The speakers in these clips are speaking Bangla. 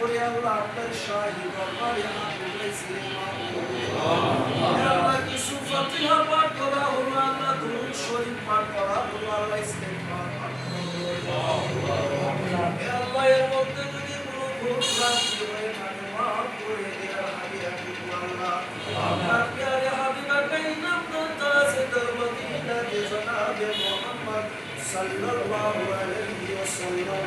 করে আল্লাহ আপনার শাহী দরবারে হাত উঠাইছি রে মাবুদ। হে আল্লাহ কিছু ফাতিহা পাঠ করা হলো আল্লাহ দুরূদ শরীফ পাঠ করা হলো আল্লাহ ইস্তেগফার পাঠ আল্লাহ এর মধ্যে যদি কোনো ভুল ভ্রান্তি হয়ে থাকে মাফ করে দে আর হাবি হাবিব আল্লাহ আপনার প্যারে হাবিবা কাইনা আপনার তাজে দরমদিনা দে জনাবে মোহাম্মদ সাল্লাল্লাহু আলাইহি ওয়াসাল্লাম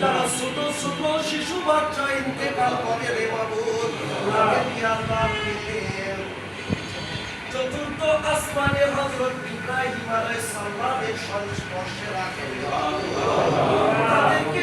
যারা ছোট ছোট শিশু বাচ্চা ইন্তেকাল করে রে তাদেরকে আল্লাহ চতুর্থ আসমানে হযরত ইব্রাহিম আলাইহিস সালামের সংস্পর্শে রাখেন। তাদেরকে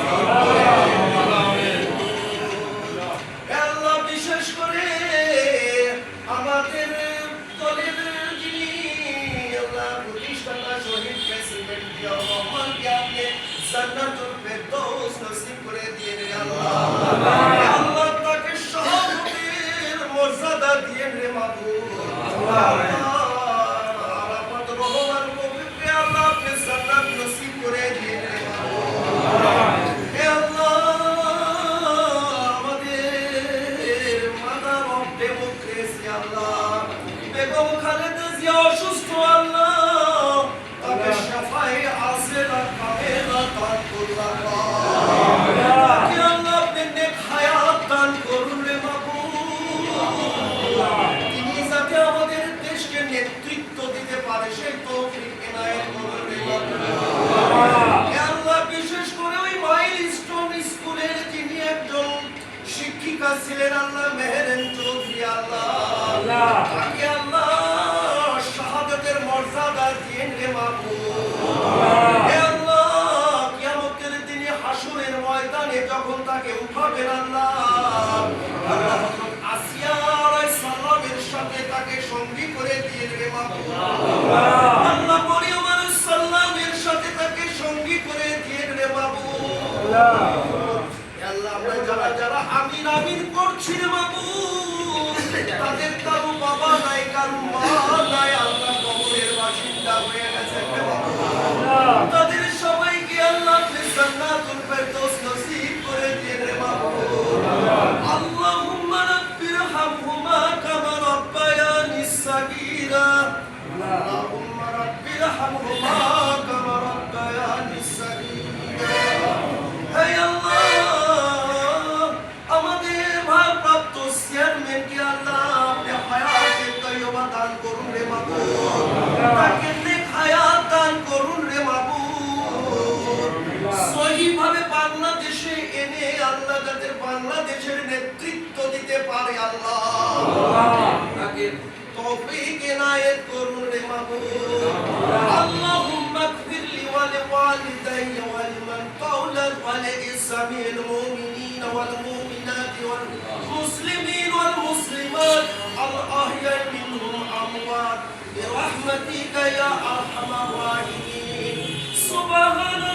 জান্নাতুল ফেরদৌস নসিব করে দিয়ে রে আল্লাহ আল্লাহ তাকে সভাপতির মর্যাদা দিয়ে রে মাবুদ। আল্লাহ ছিলেন আল্লাহ মেহেরেন চৌধুরী আল্লাহ। আল্লাহ। শাহাদতের মর্যাদা দিয়ে রে আল্লাহ, আমরা করছি বাবু, তাদের কারও বাবা নাই, কারও মা নাই আল্লাহ কবরের বাসিন্দা হয়ে গেছে। বাংলাদেশে এনে আল্লাহ যাদের বাংলাদেশের নেতৃত্ব দিতে পারে আল্লাহ তাকে তৌফিক এনায়েত করুন রে মাবুদ আল্লাহুম্মা গফির লি ولوالدي ولمن قولا ولجميع المؤمنين والمؤمنات والمسلمين والمسلمات الأحياء منهم أموات برحمتك يا أرحم الراحمين. سبحان